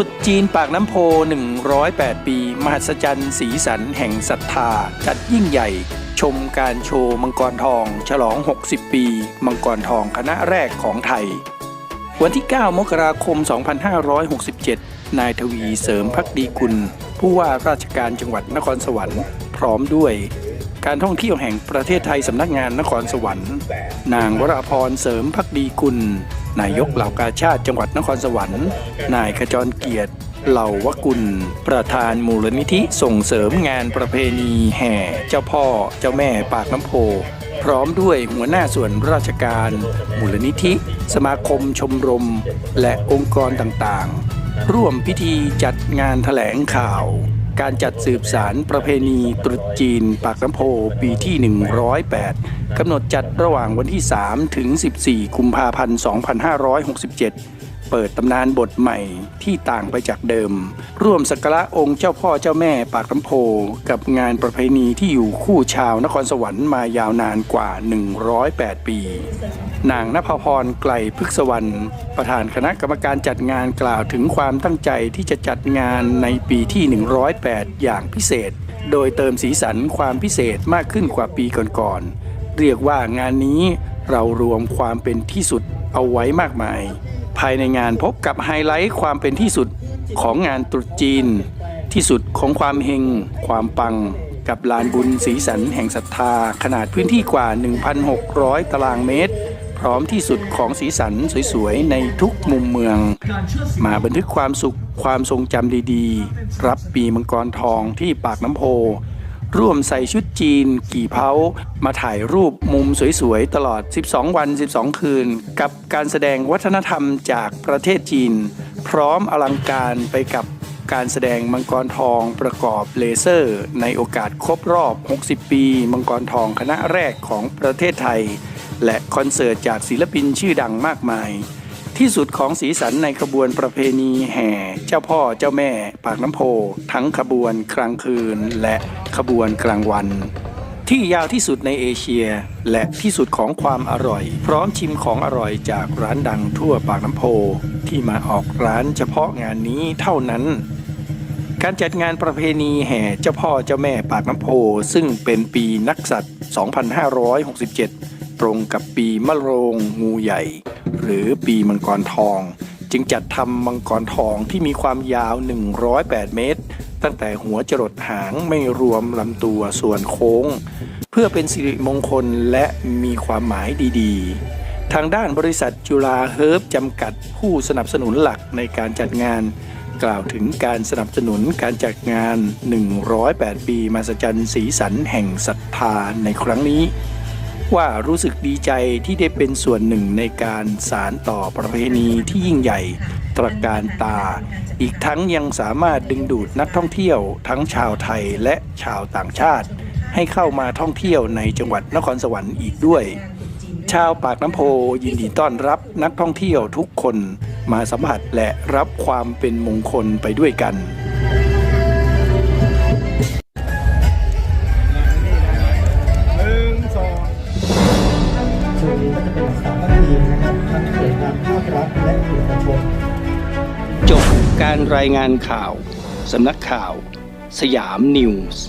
รุษจีนปากน้ำโพ 108 ปี มหัศจรรย์สีสันแห่งศรัทธา จัดยิ่งใหญ่ ชมการโชว์มังกรทอง ฉลอง 60 ปี มังกรทองคณะแรกของไทย วันที่ 9 มกราคม 2567 นายทวีเสริมพักดีกุลผู้ว่าราชการจังหวัดนครสวรรค์ พร้อมด้วย การท่องเที่ยวแห่งประเทศไทยสำนักงานนครสวรรค์ นางวราพรเสริมพักดีกุล นายกเหล่ากาชาติจังหวัดนครสวรรค์ นายขจรเกียรติเหล่าวกุล ประธานมูลนิธิส่งเสริมงานประเพณีแห่ เจ้าพ่อเจ้าแม่ปากน้ำโพพร้อมด้วยหัวหน้าส่วนราชการ มูลนิธิ สมาคมชมรม และองค์กรต่างๆ ร่วมพิธีจัดงานแถลงข่าว การจัดสืบสารประเพณีตรุษจีน ปากน้ำโพปีที่ 108 กำหนดจัดระหว่างวันที่ 3 ถึง 14 กุมภาพันธ์ 2567 เปิดตำนานบทใหม่ที่ต่างไปจากเดิม ร่วมสักการะองค์เจ้าพ่อเจ้าแม่ปากน้ำโพ กับงานประเพณีที่อยู่คู่ชาวนครสวรรค์มายาวนานกว่า 108 ปี นางนภพรไกลพฤกษวรรณประธานคณะกรรมการจัดงานกล่าวถึงความตั้งใจที่จะจัดงานในปีที่ 108 อย่างพิเศษ โดยเติมสีสันความพิเศษมากขึ้นกว่าปีก่อนๆเรียกว่างานนี้เรารวมความเป็นที่สุดเอาไว้มากมาย ภายในงานพบกับไฮไลท์ความเป็นที่สุดของงานตรุษจีน ที่สุดของความเฮงความปัง กับลานบุญสีสันแห่งศรัทธา ขนาดพื้นที่กว่า 1,600 ตารางเมตร พร้อมที่สุดของสีสันสวยๆ ในทุกมุมเมือง มาบันทึกความสุขความทรงจำดีๆ รับปีมังกรทองที่ปากน้ำโพ ร่วมใส่ชุดจีน กี่เพ้ามาถ่ายรูปมุมสวยๆ ตลอด 12 วัน 12 คืน กับการแสดงวัฒนธรรมจากประเทศจีน พร้อมอลังการไปกับการแสดงมังกรทองประกอบเลเซอร์ ในโอกาสครบรอบ 60 ปี มังกรทองคณะแรกของประเทศไทย และคอนเสิร์ตจากศิลปินชื่อดังมากมาย ที่สุดของสีสันในขบวนประเพณีแห่ เจ้าพ่อเจ้าแม่ ปากน้ำโพ ทั้งขบวนกลางคืนและขบวนกลางวัน ที่ยาวที่สุดในเอเชีย และที่สุดของความอร่อย พร้อมชิมของอร่อยจากร้านดังทั่วปากน้ำโพ ที่มาออกร้านเฉพาะงานนี้เท่านั้นการจัดงานประเพณีแห่เจ้าพ่อเจ้าแม่ปากน้ำโพ ซึ่งเป็นปีนักษัตริย์ 2567 ตรงกับปีมะโรงงูใหญ่ หรือปีมังกรทอง จึงจัดทำมังกรทองที่มีความยาว 108 เมตร ตั้งแต่หัวจรดหางไม่รวมลำตัวส่วนโค้ง เพื่อเป็นสิริมงคลและมีความหมายดีๆ ทางด้านบริษัทจุฬาเฮิร์บจำกัดผู้สนับสนุนหลักในการจัดงาน กล่าวถึงการสนับสนุนการจัดงาน 108 ปีมาสจันสีสันแห่งศรัทธาในครั้งนี้ว่ารู้สึกดีใจที่ได้เป็นส่วนหนึ่งในการสารต่อประเพณีที่ยิ่งใหญ่ ตระการตา อีกทั้งยังสามารถดึงดูดนักท่องเที่ยว ทั้งชาวไทยและชาวต่างชาติ ให้เข้ามาท่องเที่ยวในจังหวัดนครสวรรค์อีกด้วย ชาวปากน้ำโพยินดีต้อนรับนักท่องเที่ยวทุกคนมาสัมผัสและรับความเป็นมงคลไปด้วยกันหนึ่งสองนี้ก็จะเป็นสามทีมนะครับทั้งหน่วยงานภาครัฐและเอกชน การรายงานข่าว สำนักข่าว สยามนิวส์